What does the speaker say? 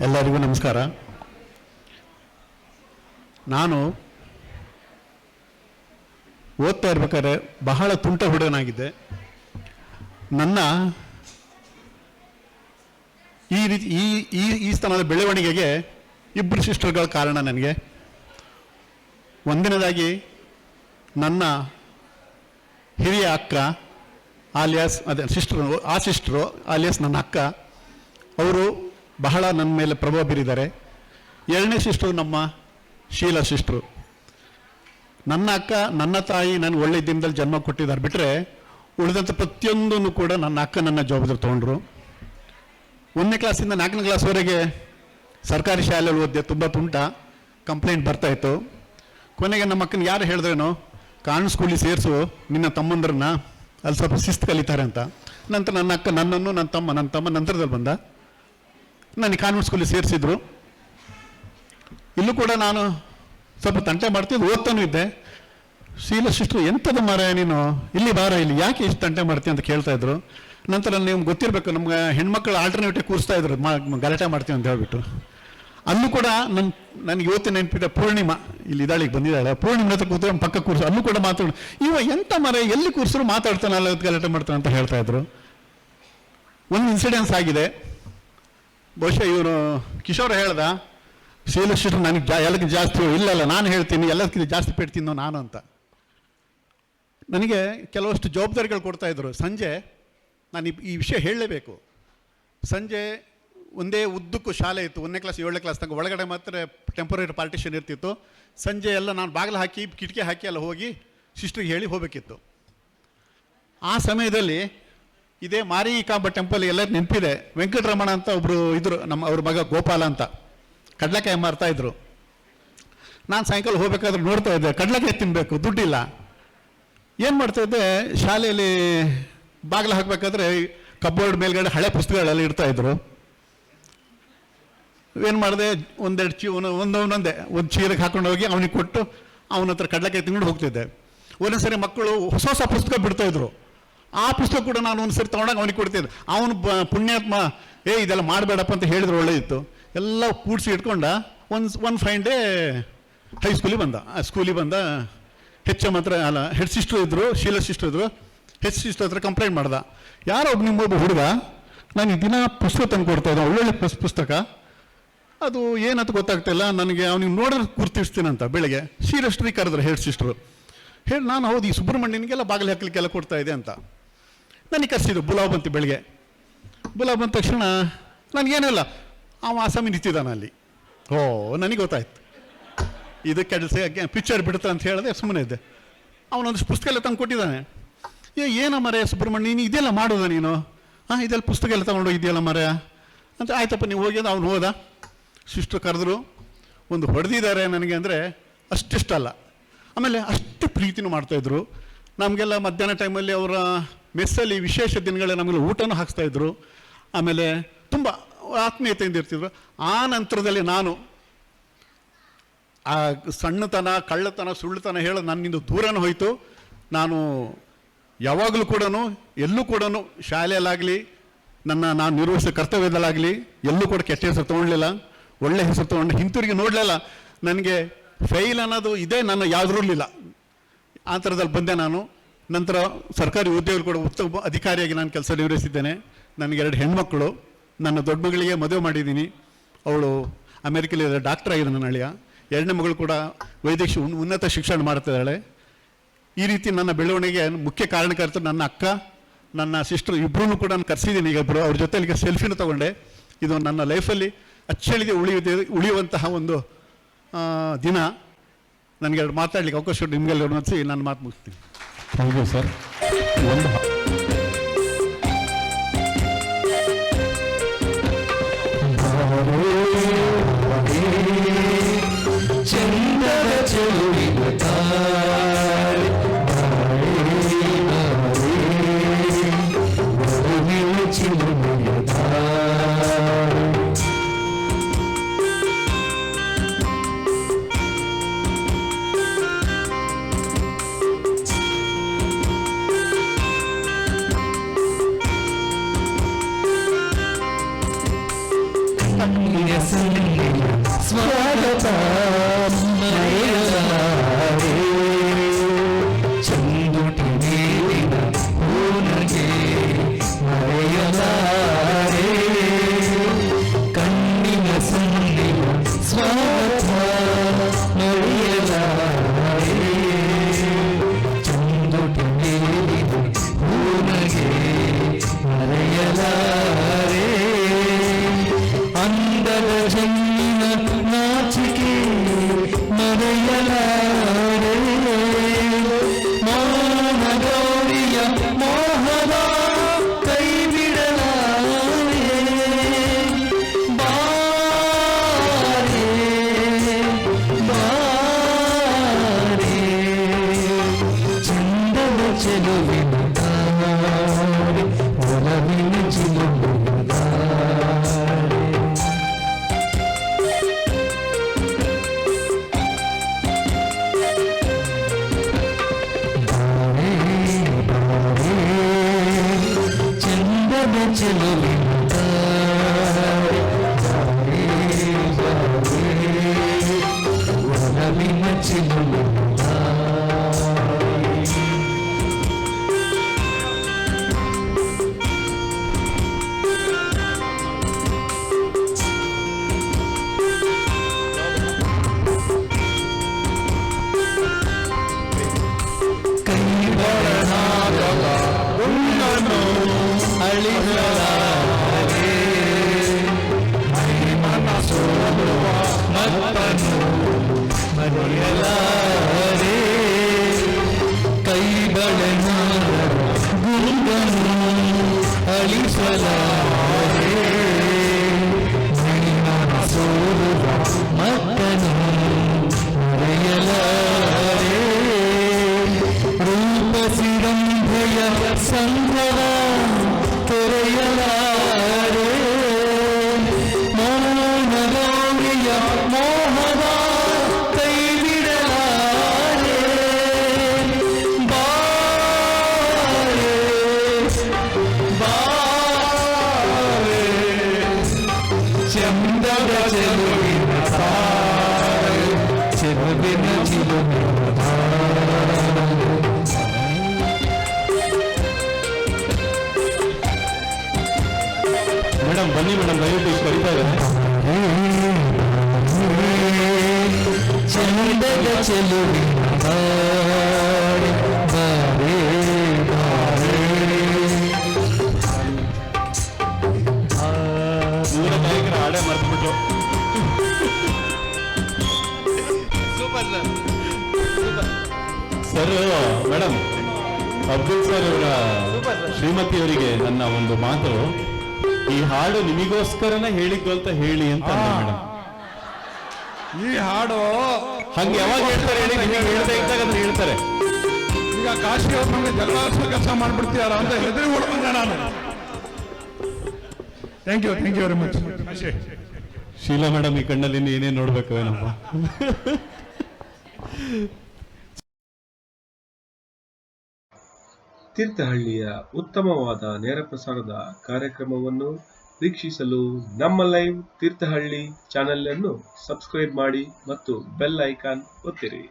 ಎಲ್ಲರಿಗೂ ನಮಸ್ಕಾರ. ನಾನು ಓದ್ತಾ ಇರ್ಬೇಕಾದ್ರೆ ಬಹಳ ತುಂಟ ಹುಡುಗನಾಗಿದ್ದೆ ನನ್ನ ಈ ರೀತಿ, ಈ ಈ ಈ ಸ್ಥಾನದ ಬೆಳವಣಿಗೆಗೆ ಇಬ್ಬರು ಸಿಸ್ಟರ್ಗಳ ಕಾರಣ ನನಗೆ. ಒಂದನೇದಾಗಿ ನನ್ನ ಹಿರಿಯ ಅಕ್ಕ, ಆಲಿಯಾಸ್, ಅದೇ ಸಿಸ್ಟರ್ ಆ ಸಿಸ್ಟರು ಆಲಿಯಾಸ್ ನನ್ನ ಅಕ್ಕ, ಅವರು ಬಹಳ ನನ್ನ ಮೇಲೆ ಪ್ರಭಾವ ಬೀರಿದ್ದಾರೆ. ಎರಡನೇ ಸಿಸ್ಟ್ರು ನಮ್ಮ ಶೀಲಾ ಸಿಸ್ಟ್ರು ನನ್ನ ಅಕ್ಕ, ನನ್ನ ತಾಯಿ ನನ್ನ ಒಳ್ಳೆ ದಿನದಲ್ಲಿ ಜನ್ಮ ಕೊಟ್ಟಿದ್ದಾರೆ. ಬಿಟ್ಟರೆ ಉಳಿದಂಥ ಪ್ರತಿಯೊಂದನ್ನು ಕೂಡ ನನ್ನ ಅಕ್ಕ, ನನ್ನ ಜವಾಬ್ದಾರಿ ತೊಗೊಂಡ್ರು. ಒಂದನೇ ಕ್ಲಾಸಿಂದ ನಾಲ್ಕನೇ ಕ್ಲಾಸ್ವರೆಗೆ ಸರ್ಕಾರಿ ಶಾಲೆಯಲ್ಲಿ ಓದಿದೆ, ತುಂಬ ತುಂಟ. ಕಂಪ್ಲೇಂಟ್ ಬರ್ತಾಯಿತ್ತು ಕೊನೆಗೆ ನಮ್ಮ ಅಕ್ಕನ ಯಾರು ಹೇಳಿದ್ರೇನೋ ಕಾನ್ವೆಂಟ್ ಸ್ಕೂಲಿಗೆ ಸೇರಿಸು, ನಿನ್ನ ತಮ್ಮಂದ್ರನ್ನ ಅಲ್ಲಿ ಸ್ವಲ್ಪ ಶಿಸ್ತು ಕಲಿತಾರೆ ಅಂತ. ನಂತರ ನನ್ನ ಅಕ್ಕ ನನ್ನನ್ನು, ನನ್ನ ತಮ್ಮ ನನ್ನ ತಮ್ಮ ನಂತರದಲ್ಲಿ ಬಂದ. ನನಗೆ ಕಾನ್ವೆಂಟ್ ಸ್ಕೂಲಿಗೆ ಸೇರಿಸಿದ್ರು. ಇಲ್ಲೂ ಕೂಡ ನಾನು ಸ್ವಲ್ಪ ತಂಟೆ ಮಾಡ್ತಿದ್ದು ಓದ್ತಾನೂ ಇದ್ದೆ. ಶೀಲ ಸಿಸ್ಟರ್ ಎಂಥದ ಮರ ನೀನು? ಇಲ್ಲಿ ಬಾರ, ಇಲ್ಲಿ ಯಾಕೆ ಇಷ್ಟು ತಂಟೆ ಮಾಡ್ತೀಯ ಅಂತ ಕೇಳ್ತಾ ಇದ್ರು. ನಂತರ ನಿಮ್ಗೆ ಗೊತ್ತಿರಬೇಕು, ನಮ್ಗೆ ಹೆಣ್ಮಕ್ಳು ಆಲ್ಟರ್ನೇಟಿವ್ ಕೂರಿಸ್ತಾ ಇದ್ರು ಗಲಾಟೆ ಮಾಡ್ತೀವಿ ಅಂತ ಹೇಳ್ಬಿಟ್ಟು. ಅಲ್ಲೂ ಕೂಡ ನನ್ನ ನನಗೆ ಇವತ್ತು ನೆನಪಿದೆ ಪೂರ್ಣಿಮಾ. ಇಲ್ಲಿ ಇದಾಳಿಗೆ ಬಂದಿದ್ದಾಳೆ. ಪೂರ್ಣಿಮಾ ಹತ್ರ ಕೂತ್ರೆ ಪಕ್ಕ ಕೂರಿಸು. ಅಲ್ಲೂ ಕೂಡ ಮಾತಾಡು ಇವ ಎಂಥ ಮರ ಎಲ್ಲಿ ಕೂರಿಸ್ರು ಮಾತಾಡ್ತಾನಲ್ಲ ಗಲಾಟೆ ಮಾಡ್ತಾನೆ ಅಂತ ಹೇಳ್ತಾ ಇದ್ರು. ಒಂದು ಇನ್ಸಿಡೆನ್ಸ್ ಆಗಿದೆ. ಬಹುಶಃ ಇವನು ಕಿಶೋರ್ ಹೇಳ್ದ ಶೀಲಶಿಷ್ರು ನನಗೆ ಜಾ, ಎಲ್ಲಕ್ಕಿಂತ ಜಾಸ್ತಿ ಇಲ್ಲಲ್ಲ, ನಾನು ಹೇಳ್ತೀನಿ ಎಲ್ಲದಕ್ಕಿಂತ ಜಾಸ್ತಿ ಪೇಟ್ ತಿನ್ನೋ ನಾನು ಅಂತ. ನನಗೆ ಕೆಲವಷ್ಟು ಜವಾಬ್ದಾರಿಗಳು ಕೊಡ್ತಾಯಿದ್ರು ಸಂಜೆ ನಾನು ಈ ವಿಷಯ ಹೇಳಲೇಬೇಕು. ಸಂಜೆ ಒಂದೇ ಉದ್ದಕ್ಕೂ ಶಾಲೆ ಇತ್ತು, ಒಂದನೇ ಕ್ಲಾಸ್, ಏಳನೇ ಕ್ಲಾಸ್ ತನಕ ಒಳಗಡೆ ಮಾತ್ರ ಟೆಂಪರರಿ ಪಾರ್ಟಿಷನ್ ಇರ್ತಿತ್ತು. ಸಂಜೆ ಎಲ್ಲ ನಾನು ಬಾಗಿಲು ಹಾಕಿ, ಕಿಟಕಿ ಹಾಕಿ ಎಲ್ಲ ಹೋಗಿ ಸಿಸ್ಟ್ರಿಗೆ ಹೇಳಿ ಹೋಗಬೇಕಿತ್ತು. ಆ ಸಮಯದಲ್ಲಿ ಇದೇ ಮಾರಿಕಾಂಬ ಟೆಂಪಲ್ ಎಲ್ಲ ನೆನಪಿದೆ. ವೆಂಕಟರಮಣ ಅಂತ ಒಬ್ಬರು ಇದ್ರು, ನಮ್ಮ ಅವ್ರ ಮಗ ಗೋಪಾಲ ಅಂತ. ಕಡಲೆಕಾಯಿ ಮಾರ್ತಾ ಇದ್ರು. ನಾನು ಸಾಯಂಕಾಲ ಹೋಗ್ಬೇಕಾದ್ರೆ ನೋಡ್ತಾ ಇದ್ದೆ, ಕಡಲೆಕಾಯಿ ತಿನ್ನಬೇಕು ದುಡ್ಡಿಲ್ಲ. ಏನು ಮಾಡ್ತಾ ಇದ್ದೆ, ಶಾಲೆಯಲ್ಲಿ ಬಾಗಿಲು ಹಾಕಬೇಕಾದ್ರೆ ಕಬೋರ್ಡ್ ಮೇಲ್ಗಡೆ ಹಳೆ ಪುಸ್ತಕಗಳೆಲ್ಲ ಇಡ್ತಾ ಇದ್ರು. ಏನು ಮಾಡಿದೆ, ಒಂದೆರಡು ಚೀ, ಒಂದು ಒಂದೊಂದೇ ಒಂದು ಚೀರಿಗೆ ಹಾಕೊಂಡು ಹೋಗಿ ಅವನಿಗೆ ಕೊಟ್ಟು, ಅವನ ಹತ್ರ ಕಡಲೆಕಾಯಿ ತಿಂಗಳು ಹೋಗ್ತಿದ್ದೆ. ಒಂದೊಂದ್ಸರಿ ಮಕ್ಕಳು ಹೊಸ ಹೊಸ ಪುಸ್ತಕ ಬಿಡ್ತಾ ಇದ್ರು. ಆ ಪುಸ್ತಕ ಕೂಡ ನಾನು ಒಂದ್ಸರಿ ತೊಗೊಂಡಾಗ ಅವನಿಗೆ ಕೊಡ್ತಿದ್ದೆ ಅವನು ಪುಣ್ಯಾತ್ಮ ಏ, ಇದೆಲ್ಲ ಮಾಡಬೇಡಪ್ಪ ಅಂತ ಹೇಳಿದ್ರೆ ಒಳ್ಳೆಯಿತ್ತು ಎಲ್ಲ ಕೂಡಿಸಿ ಇಟ್ಕೊಂಡ ಒಂದು ಒನ್ ಫೈನ್ ಡೇ ಹೈಸ್ಕೂಲಿಗೆ ಬಂದ. ಆ ಸ್ಕೂಲಿಗೆ ಬಂದ ಹೆಚ್ಚ ಮಾತ್ರ ಅಲ್ಲ ಹೆಡ್ ಸಿಸ್ಟ್ರು ಇದ್ದರು ಶೀಲ ಸಿಸ್ಟ್ರು ಇದ್ದರು ಹೆಚ್ ಸಿಸ್ಟ್ರ್ ಹತ್ರ ಕಂಪ್ಲೇಂಟ್ ಮಾಡ್ದ. ಯಾರೋ ಒಬ್ಬ ನಿಮ್ಮೊಬ್ಬ ಹುಡುಗ ನನಗೆ ದಿನ ಪುಸ್ತಕ ತಂದು ಕೊಡ್ತಾ ಇದ್ದ ಒಳ್ಳೊಳ್ಳೆ ಪುಸ್- ಪುಸ್ತಕ. ಅದು ಏನಂತ ಗೊತ್ತಾಗ್ತಿಲ್ಲ ನನಗೆ ಅವನಿಗೆ ನೋಡಿದ್ರೆ ಗುರ್ತಿಸ್ತೀನಂತ ಬೆಳಗ್ಗೆ. ಸೀರಿಯಸ್ಟ್ರಿ ಕರೆದ್ರು ಹೆಡ್ ಸಿಸ್ಟ್ರು ಹೇಳಿ, ನಾನು ಹೌದು, ಈ ಸುಬ್ರಹ್ಮಣ್ಯನಿಗೆಲ್ಲ ಬಾಗಿಲು ಹಾಕ್ಲಿಕ್ಕೆಲ್ಲ ಕೊಡ್ತಾ ಇದೆ ಅಂತ. ನನಗೆ ಕರೆಸಿದ್ರು ಬುಲಾವ್ ಬಂತು ಬೆಳಿಗ್ಗೆ. ಬುಲಾವ್ ಬಂದ ತಕ್ಷಣ ನನಗೇನಿಲ್ಲ, ಅವ ಆಸಾಮಿ ನಿಂತಿದ್ದಾನೆ ಅಲ್ಲಿ. ಓ ನನಗೆ ಗೊತ್ತಾಯ್ತು. ಇದು ಕೆಲಸ ಪಿಕ್ಚರ್ ಬಿಡುತ್ತೆ ಅಂತ ಹೇಳಿದೆ ಸುಮ್ಮನೆ ಇದ್ದೆ. ಅವನೊಂದು ಪುಸ್ತಕ ಎಲ್ಲ ತಂದು ಕೊಟ್ಟಿದ್ದಾನೆ. ಏ, ಏನ ಮರೆ ಸುಬ್ರಹ್ಮಣ್ಯ, ನೀನು ಇದೆಲ್ಲ ಮಾಡೋದ ನೀನು? ಹಾಂ ಇದೆಲ್ಲ ಪುಸ್ತಕ ಎಲ್ಲ ತಗೊಂಡು ಇದೆಯಲ್ಲ ಮರೆ ಅಂತ ಆಯ್ತಪ್ಪ, ನೀವು ಹೋಗಿ ಅವ್ನು ಹೋದ. ಸಿಸ್ಟ್ರು ಕರೆದ್ರು. ಒಂದು ಹೊಡೆದಿದ್ದಾರೆ ನನಗೆ ಅಂದರೆ ಅಷ್ಟಿಷ್ಟ ಅಲ್ಲ. ಆಮೇಲೆ ಅಷ್ಟು ಪ್ರೀತಿನೂ ಮಾಡ್ತಾಯಿದ್ರು ನಮಗೆಲ್ಲ ಮಧ್ಯಾಹ್ನ ಟೈಮಲ್ಲಿ ಅವರ ಮೆಸ್ಸಲ್ಲಿ ವಿಶೇಷ ದಿನಗಳಲ್ಲಿ ನಮಗೆ ಊಟನೂ ಹಾಕ್ಸ್ತಾಯಿದ್ರು ಆಮೇಲೆ ತುಂಬ ಆತ್ಮೀಯತೆಯಿಂದ ಇರ್ತಿದ್ರು. ಆ ನಂತರದಲ್ಲಿ ನಾನು ಆ ಸಣ್ಣತನ, ಕಳ್ಳತನ, ಸುಳ್ಳುತನ ಹೇಳೋ ನನ್ನಿಂದ ದೂರನೂ ಹೋಯಿತು. ನಾನು ಯಾವಾಗಲೂ ಕೂಡ ಎಲ್ಲೂ ಕೂಡ ಶಾಲೆಯಲ್ಲಾಗಲಿ, ನನ್ನ ನಾನು ನಿರ್ವಹಿಸೋ ಕರ್ತವ್ಯದಲ್ಲಾಗಲಿ, ಎಲ್ಲೂ ಕೂಡ ಕೆಟ್ಟ ಹೆಸರು ತೊಗೊಳ್ಲಿಲ್ಲ ಒಳ್ಳೆ ಹೆಸರು ತೊಗೊಂಡು ಹಿಂತಿರುಗಿ ನೋಡಲಿಲ್ಲ. ನನಗೆ ಫೈಲ್ ಅನ್ನೋದು ಇದೇ ನನ್ನ ಯಾವುದ್ರಲ್ಲಿಲ್ಲ ಆ ಥರದಲ್ಲಿ ಬಂದೆ ನಾನು. ನಂತರ ಸರ್ಕಾರಿ ಉದ್ಯೋಗ ಕೂಡ ಉತ್ತಮ ಅಧಿಕಾರಿಯಾಗಿ ನಾನು ಕೆಲಸ ನಿರ್ವಹಿಸಿದ್ದೇನೆ. ನನಗೆ ಎರಡು ಹೆಣ್ಮಕ್ಕಳು ನನ್ನ ದೊಡ್ಡ ಮಗಳಿಗೆ ಮದುವೆ ಮಾಡಿದ್ದೀನಿ. ಅವಳು ಅಮೆರಿಕಲ್ಲಿ ಡಾಕ್ಟರ್ ಆಗಿದೆ ನನ್ನ ಅಳಿಯ. ಎರಡನೇ ಮಗಳು ಕೂಡ ವೈದ್ಯಕೀಯ ಉನ್- ಉನ್ನತ ಶಿಕ್ಷಣ ಮಾಡ್ತಿದ್ದಾಳೆ. ಈ ರೀತಿ ನನ್ನ ಬೆಳವಣಿಗೆ ಮುಖ್ಯ ಕಾರಣಕರ್ತರು ನನ್ನ ಅಕ್ಕ, ನನ್ನ ಸಿಸ್ಟರ್ ಇಬ್ಬರೂ ಕೂಡ ನಾನು ಕರೆಸಿದ್ದೀನಿ. ಈಗ ಇಬ್ಬರು ಅವ್ರ ಜೊತೆ ಈಗ ಸೆಲ್ಫಿನೂ ತಗೊಂಡೆ. ಇದು ನನ್ನ ಲೈಫಲ್ಲಿ ಅಚ್ಚಳಿದೆ ಉಳಿಯುವುದೇ ಉಳಿಯುವಂತಹ ಒಂದು ದಿನ. ನನಗೆ ಮಾತಾಡ್ಲಿಕ್ಕೆ ಅವಕಾಶ ನಿಮಗೆಲ್ಲ ಅನಿಸಿ ನಾನು ಮಾತು ಮುಗಿಸ್ತೀನಿ. Thank you sir. ಒಂದು அழிகளாரே மகிமன சோதுவா மத்தனு மரியலாரே கைபடன குருகனு அழிசலாரே மகிமன சோதுவா மத்தனு மரியலாரே ரூப சிதம்பய சங்கரா ಮೇಡಮ್ ಬನ್ನಿ ಮೇಡಮ್ ದಯವಿಟ್ಟು ಇಷ್ಟು ಕರೀತಾ ಇದ್ದಾರೆ ಚಂದದ ಚೆಲುವಿನ ಬಾರೆ ಬಾರೆ ಬಾರೆ ನೂರ ನಾಯಕರ ಹಾಡೇ ಮರ್ತ್ಬಿಟ್ರು ಸರ್ ಮೇಡಮ್ ಅಬ್ದುಲ್ ಸರ್ ಇವರ ಶ್ರೀಮತಿಯವರಿಗೆ ನನ್ನ ಒಂದು ಮಾತು. ಈ ಹಾಡು ನಿಮಗೋಸ್ಕರನೇ ಹೇಳಿದ್ದು ಅಂತ ಹೇಳಿ ಅಂತ ಮೇಡಮ್. ಈ ಹಾಡು ಹಂಗೆ ಯಾವಾಗ ಹೇಳ್ತಾರೆ ಹೇಳಿ? ನಿಮಗೆ ಹೇಳ್ತಾ ಇದ್ದಾಗ ಅದನ್ನ ಹೇಳ್ತಾರೆ. ಈಗ ಕಾಶಿ ಅವ್ರು ನಮಗೆ ಜಲವಾಸ ಕೆಲಸ ಮಾಡ್ಬಿಡ್ತೀಯಾರ ಅಂತ ಹೆದರಿ ನಾನು. Thank you thank you very much Sheela madam ಈ ಕಣ್ಣಲ್ಲಿ ಏನೇನು ನೋಡ್ಬೇಕು ಏನಪ್ಪ? ತೀರ್ಥಹಳ್ಳಿಯ ಉತ್ತಮವಾದ ನೇರ ಪ್ರಸಾರದ ಕಾರ್ಯಕ್ರಮವನ್ನು ವೀಕ್ಷಿಸಲು ನಮ್ಮ ಲೈವ್ ತೀರ್ಥಹಳ್ಳಿ ಚಾನೆಲ್ ಅನ್ನು ಸಬ್ಸ್ಕ್ರೈಬ್ ಮಾಡಿ ಮತ್ತು ಬೆಲ್ ಐಕಾನ್ ಒತ್ತಿರಿ.